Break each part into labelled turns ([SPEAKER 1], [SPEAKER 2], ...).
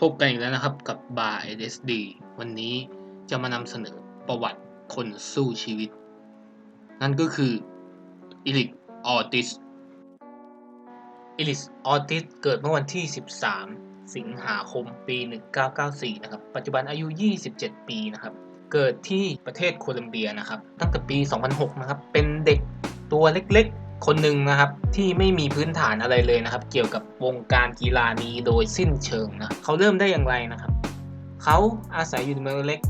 [SPEAKER 1] พบกันอีกแล้วนะครับกับบาร์ LSD วันนี้จะมานำเสนอประวัติคนสู้ชีวิต นั่นก็คืออิลิกออติสอิลิสออติสเกิดเมื่อวันที่ 13 สิงหาคมปี 1994 นะครับ ปัจจุบันอายุ 27 ปีนะครับ เกิดที่ประเทศโคลัมเบียนะครับ ตั้งแต่ปี 2006 นะครับ เป็นเด็กตัวเล็กๆ คนหนึ่งนะครับที่ไม่มีพื้นฐานอะไรเลยนะครับ เกี่ยวกับวงการกีฬานี้โดยสิ้นเชิงนะเขาเริ่มได้อย่างไรนะครับ เขาอาศัยอยู่ในเมืองเล็ก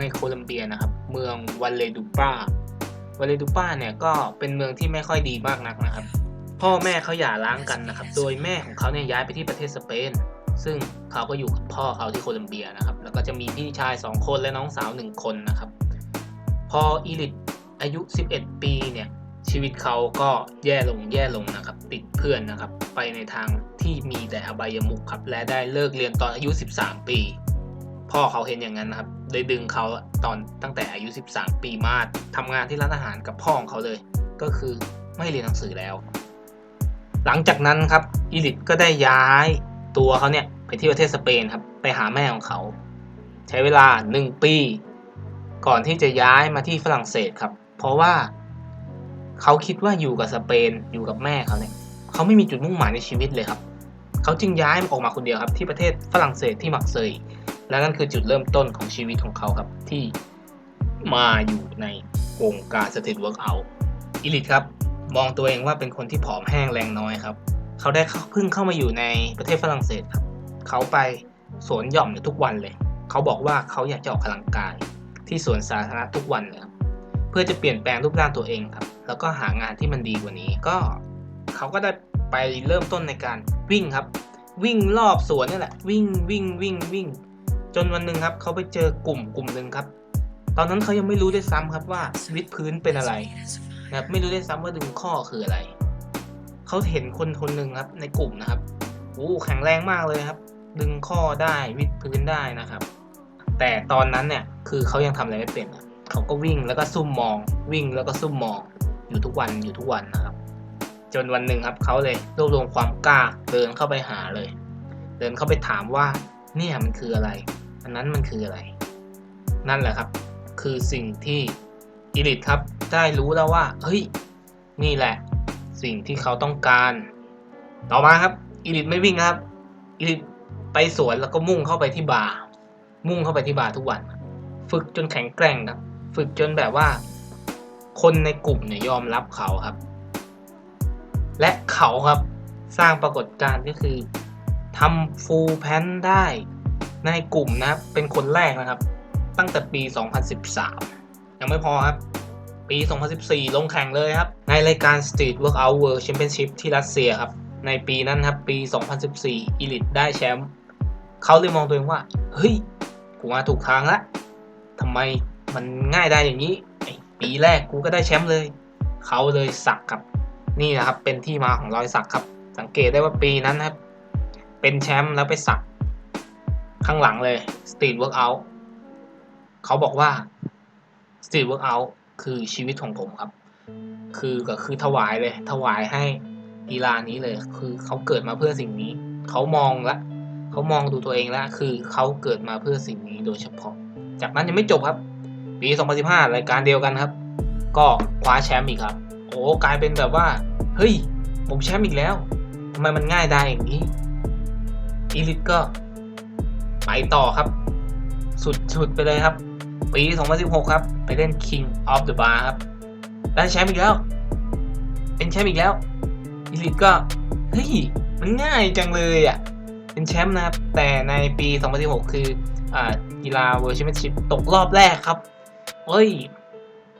[SPEAKER 1] ในโคลัมเบียนะครับ เมืองวันเลดูปาวาเลดูปาเนี่ยก็เป็นเมืองที่ไม่ค่อยดีมากนักนะครับ พ่อแม่เขาหย่าร้างกันนะครับ โดยแม่ของเขาเนี่ยย้ายไปที่ประเทศสเปน ซึ่งเขาก็อยู่กับพ่อเขาที่โคลัมเบียนะครับ แล้วก็จะมีพี่ชาย 2 คนและน้องสาว 1 คนนะครับ พออีลิตอายุ 11 ปีเนี่ย ชีวิตเขาก็แย่ลงแย่ลงนะครับ ติดเพื่อนนะครับ ไปในทางที่มีแต่อบายมุขครับ และได้เลิกเรียนตอนอายุ 13 ปี พ่อเขาเห็นอย่างนั้นนะครับเลยดึงเขาตอนตั้งแต่อายุ 13 ปีมาทำงานที่ร้านอาหารกับพ่อของเขาเลย ก็คือไม่เรียนหนังสือแล้ว หลังจากนั้นครับอีลิตก็ได้ย้ายตัวเขาเนี่ยไปที่ประเทศสเปนครับไปหาแม่ของเขา ใช้เวลา 1 ปี ก่อนที่จะย้ายมาที่ฝรั่งเศสครับ เพราะว่า เขาคิดว่าอยู่กับสเปนอยู่กับแม่เขาเนี่ยเขาไม่มีจุดมุ่งหมายในชีวิตเลยครับ เขาจึงย้ายออกมาคนเดียวครับ ที่ประเทศฝรั่งเศสที่มักเซยและนั่นคือจุดเริ่มต้นของชีวิตของเขาครับที่มาอยู่ในวงการสตรีทเวิร์กเอาอิลิทครับ มองตัวเองว่าเป็นคนที่ผอมแห้งแรงน้อยครับ เขาได้เพิ่งเข้ามาอยู่ในประเทศฝรั่งเศสครับ เขาไปสวนหย่อมเนี่ยทุกวันเลย เขาบอกว่าเขาอยากจะออกกำลังกายที่สวนสาธารณะทุกวันเลยครับเพื่อจะเปลี่ยนแปลงรูปร่างตัวเองครับ แล้วก็หางานที่มันดีกว่านี้ ก็เขาก็ได้ไปเริ่มต้นในการวิ่งครับ วิ่งรอบสวนนี่แหละ วิ่งวิ่งวิ่งวิ่ง จนวันหนึ่งครับ เขาไปเจอกลุ่มกลุ่มหนึ่งครับ ตอนนั้นเขายังไม่รู้ด้วยซ้ำครับว่าวิดพื้นเป็นอะไรนะครับไม่รู้ด้วยซ้ำว่าดึงข้อคืออะไร เขาเห็นคนคนหนึ่งครับ ในกลุ่มนะครับโอ้แข็งแรงมากเลยครับ ดึงข้อได้วิดพื้นได้นะครับ แต่ตอนนั้นเนี่ยคือเขายังทำอะไรไม่เป็นอะเขาก็วิ่งแล้วก็ซุ่มมอง วิ่งแล้วก็ซุ่มมอง อยู่ทุกวันอยู่ทุกวันนะครับ จนวันหนึ่งครับเขาเลยรวบรวมความกล้าเดินเข้าไปหาเลย เดินเข้าไปถามว่าเนี่ยมันคืออะไร อันนั้นมันคืออะไร นั่นแหละครับ คือสิ่งที่อีลิทครับได้รู้แล้วว่าเฮ้ยนี่แหละ สิ่งที่เขาต้องการ ต่อมาครับอีลิทไม่วิ่งครับอีลิทไปสวนแล้วก็มุ่งเข้าไปที่บาร์มุ่งเข้าไปที่บาร์ทุกวัน ฝึกจนแข็งแกร่งครับ ฝึกจนแบบว่า คนในกลุ่มเนี่ยยอมรับเขาครับ และเขาครับสร้างปรากฏการณ์ก็คือทำฟูลแพนได้ในกลุ่มนะครับ เป็นคนแรกนะครับ ตั้งแต่ปี 2013 ยังไม่พอครับ ปี 2014 ลงแข่งเลยครับ ในรายการ Street Workout World Championship ที่รัสเซียครับ ในปีนั้นครับ ปี 2014 อีลิทได้แชมป์เขาเลยมองตัวเองว่า เฮ้ยกูมาถูกทางละทำไมมันง่ายได้อย่างนี้ ปีแรกกูก็ได้แชมป์เลย เขาเลยสักครับ นี่นะครับ เป็นที่มาของรอยสักครับ สังเกตได้ว่าปีนั้นนะครับ เป็นแชมป์แล้วไปสัก ข้างหลังเลย Street Workout เขาบอกว่า Street Workout คือชีวิตของผมครับ คือก็คือถวายเลย ถวายให้กีฬานี้เลย คือเขาเกิดมาเพื่อสิ่งนี้ เขามองละเขามองดูตัวเองแล้วคือเขาเกิดมาเพื่อสิ่งนี้โดยเฉพาะ จากนั้นยังไม่จบครับ ปี 2015 รายการเดียวกันครับ ก็คว้าแชมป์อีกครับ โอ้กลายเป็นแบบว่า เฮ้ย ผมแชมป์อีกแล้วทำไมมันง่ายได้อย่างนี้อีลิทก็ ไปต่อครับ สุดๆไปเลยครับ ปี 2016 ครับ ไปเล่น King of the Bar ครับ ได้แชมป์อีกแล้ว เป็นแชมป์อีกแล้วอีลิทก็ เฮ้ย มันง่ายจังเลยอะ เป็นแชมป์นะครับ แต่ในปี 2016 คืออ่ากีฬา World Championship ตกรอบแรกครับ เฮ้ย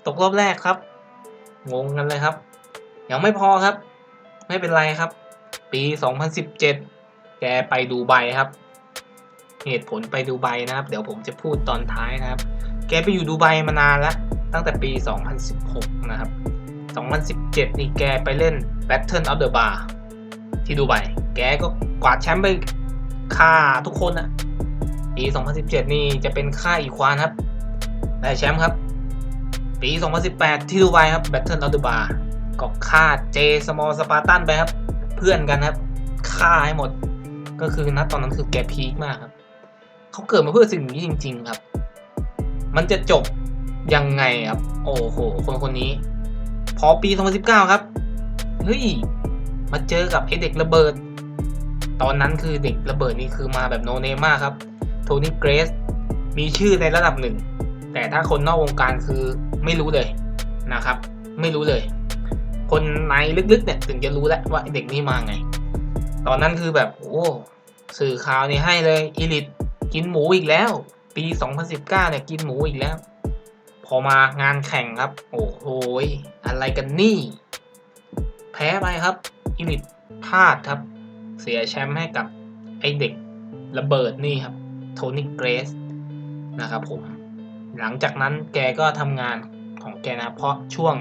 [SPEAKER 1] ตกรอบแรกครับ งงกันเลยครับ ยังไม่พอครับ ไม่เป็นไรครับ ปี 2017 แกไปดูไบครับ เหตุผลไปดูไบนะครับ เดี๋ยวผมจะพูดตอนท้ายนะครับ แกไปอยู่ดูไบมานานแล้ว ตั้งแต่ปี 2016 นะครับ 2017 นี่แกไปเล่น Battle of the Bar ที่ดูไบแกก็กวาดแชมป์ไปฆ่าทุกคนอะปี 2017 นี่จะเป็นค่าอีควานครับ ได้แชมป์ครับ ปี 2018 ที่ดูไบครับ Battle of the Bar ก็ฆ่าเจสมอลสปาร์ตันไปครับ เพื่อนกันครับฆ่าให้หมด ก็คือนัดตอนนั้นคือแกพีคมากครับเขาเกิดมาเพื่อสิ่งนี้จริง ๆครับ มันจะจบยังไงครับ โอ้โห คนคนนี้ พอปี 2019 ครับ เฮ้ย มาเจอกับไอเด็กระเบิด ตอนนั้นคือเด็กระเบิดนี่คือมาแบบโนเนมมากครับ โทนี่เกรส มีชื่อในระดับหนึ่ง แต่ถ้าคนนอกวงการคือไม่รู้เลยนะครับ ไม่รู้เลย คนในลึกๆเนี่ยถึงจะรู้แล้วว่าเด็กนี่มาไง ตอนนั้นคือแบบโอ้สื่อข่าวนี่ให้เลยอีลิตกินหมูอีกแล้ว ปี 2019เนี่ยกินหมูอีกแล้ว พอมางานแข่งครับ โอ้โหอะไรกันนี่ แพ้ไปครับอีลิตพลาดครับ เสียแชมป์ให้กับไอเด็กระเบิดนี่ครับ โทนี่เกรสนะครับผม หลังจากนั้นแกก็ทำงานของแกนะ เพราะช่วง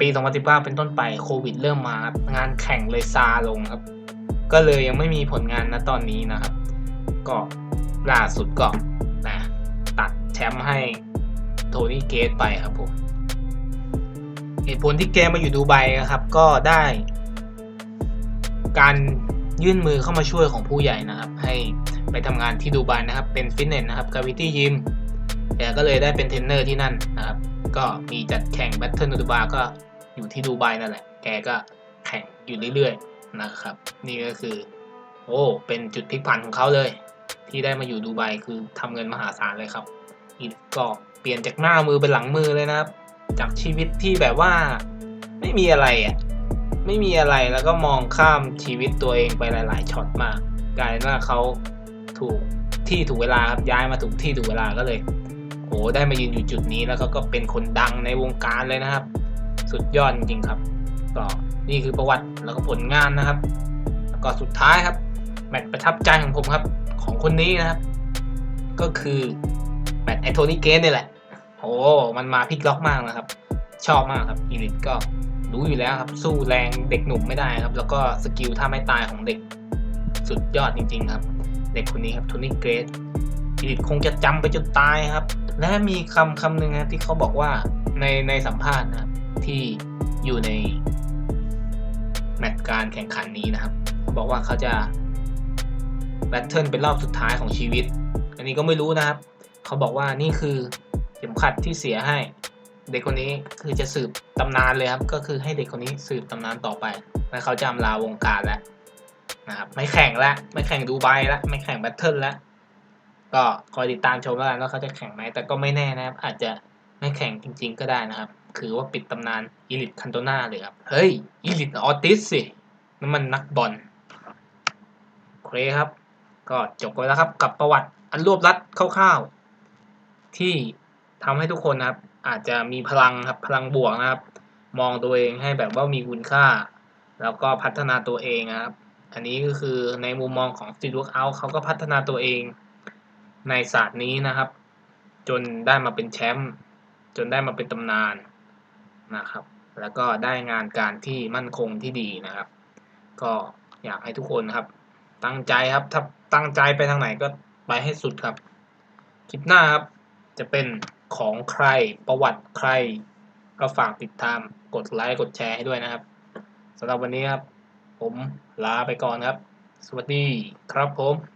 [SPEAKER 1] ปี2019เป็นต้นไปโควิดเริ่มมางานแข่งเลยซาลงครับ ก็เลยยังไม่มีผลงานณตอนนี้นะครับ ก็ล่าสุดก็นะตัดแชมป์ให้โทนี่เกตไปครับผมเหตุผลที่แกมาอยู่ดูไบนะครับ ก็ได้ การยื่นมือเข้ามาช่วยของผู้ใหญ่นะครับ ให้ไปทำงานที่ดูไบนะครับ เป็นฟิตเนสนะครับกาวิตี้ยิม แกก็เลยได้เป็นเทรนเนอร์ที่นั่นนะครับ ก็มีจัดแข่งแบทเทิลดูบาก็อยู่ที่ดูไบนั่นแหละ แกก็แข่งอยู่เรื่อยๆนะครับ นี่ก็คือ โอ้เป็นจุดพลิกผันของเขาเลย ที่ได้มาอยู่ดูไบคือทำเงินมหาศาลเลยครับอีกก็เปลี่ยนจากหน้ามือเป็นหลังมือเลยนะครับ จากชีวิตที่แบบว่าไม่มีอะไรอะไม่มีอะไรแล้วก็มองข้ามชีวิตตัวเองไปหลาย ๆช็อตมากกลายเป็นว่าเขาถูกที่ถูกเวลาครับย้ายมาถูกที่ถูกเวลาก็เลย ได้มายืนอยู่จุดนี้แล้วก็ก็เป็นคนดังในวงการเลยนะครับ สุดยอดจริงครับ ก็นี่คือประวัติแล้วก็ผลงานนะครับ แล้วก็สุดท้ายครับ แมตช์ประทับใจของผมครับของคนนี้นะครับ ก็คือแมตช์ไอโทนี่เกนนี่แหละโอ้มันมาพลิกล็อกมากนะครับ ชอบมากครับอีลิทก็รู้อยู่แล้วครับ สู้แรงเด็กหนุ่มไม่ได้ครับ แล้วก็สกิลท่าไม่ตายของเด็กสุดยอดจริง ๆ ครับ เด็กคนนี้ครับโทนี่เกรสอีลิทคงจะจำไปจนตายครับ และมีคำคำหนึ่งนะที่เขาบอกว่าในในสัมภาษณ์นะที่อยู่ในแมตช์การแข่งขันนี้นะครับเขาบอกว่าเขาจะแบทเทิลเป็นรอบสุดท้ายของชีวิต อันนี้ก็ไม่รู้นะครับ เขาบอกว่านี่คือเข็มขัดที่เสียให้ เด็กคนนี้คือจะสืบตำนานเลยครับ ก็คือให้เด็กคนนี้สืบตำนานต่อไปและเขาจะอำลาวงการแล้วนะครับ ไม่แข่งแล้วไม่แข่งดูไบแล้วไม่แข่งแบทเทิลแล้ว ก็คอยติดตามชมแล้วกันว่าเขาจะแข่งไหมแต่ก็ไม่แน่นะครับ อาจจะไม่แข่งจริง ๆ ก็ได้นะครับ คือว่าปิดตำนานอีลิทคันโตนาเลยครับ เฮ้ยอีลิทออติสสินั่นมันนักบอลเคครับ ก็จบไปแล้วครับ กับประวัติอันรวบรัดคร่าวๆ ที่ทำให้ทุกคนนะครับ อาจจะมีพลังครับพลังบวกนะครับ มองตัวเองให้แบบว่ามีคุณค่า แล้วก็พัฒนาตัวเองนะครับ อันนี้ก็คือในมุมมองของ Street Workout เขาก็พัฒนาตัวเอง ในศาสตร์นี้นะครับ จนได้มาเป็นแชมป์จนได้มาเป็นตำนานนะครับ แล้วก็ได้งานการที่มั่นคงที่ดีนะครับ ก็อยากให้ทุกคนครับ ตั้งใจครับถ้าตั้งใจไปทางไหนก็ไปให้สุดครับ คลิปหน้าครับ จะเป็นของใครประวัติใคร ก็ฝากติดตามกดไลค์กดแชร์ให้ด้วยนะครับสำหรับวันนี้ครับ ผมลาไปก่อนครับ สวัสดีครับผม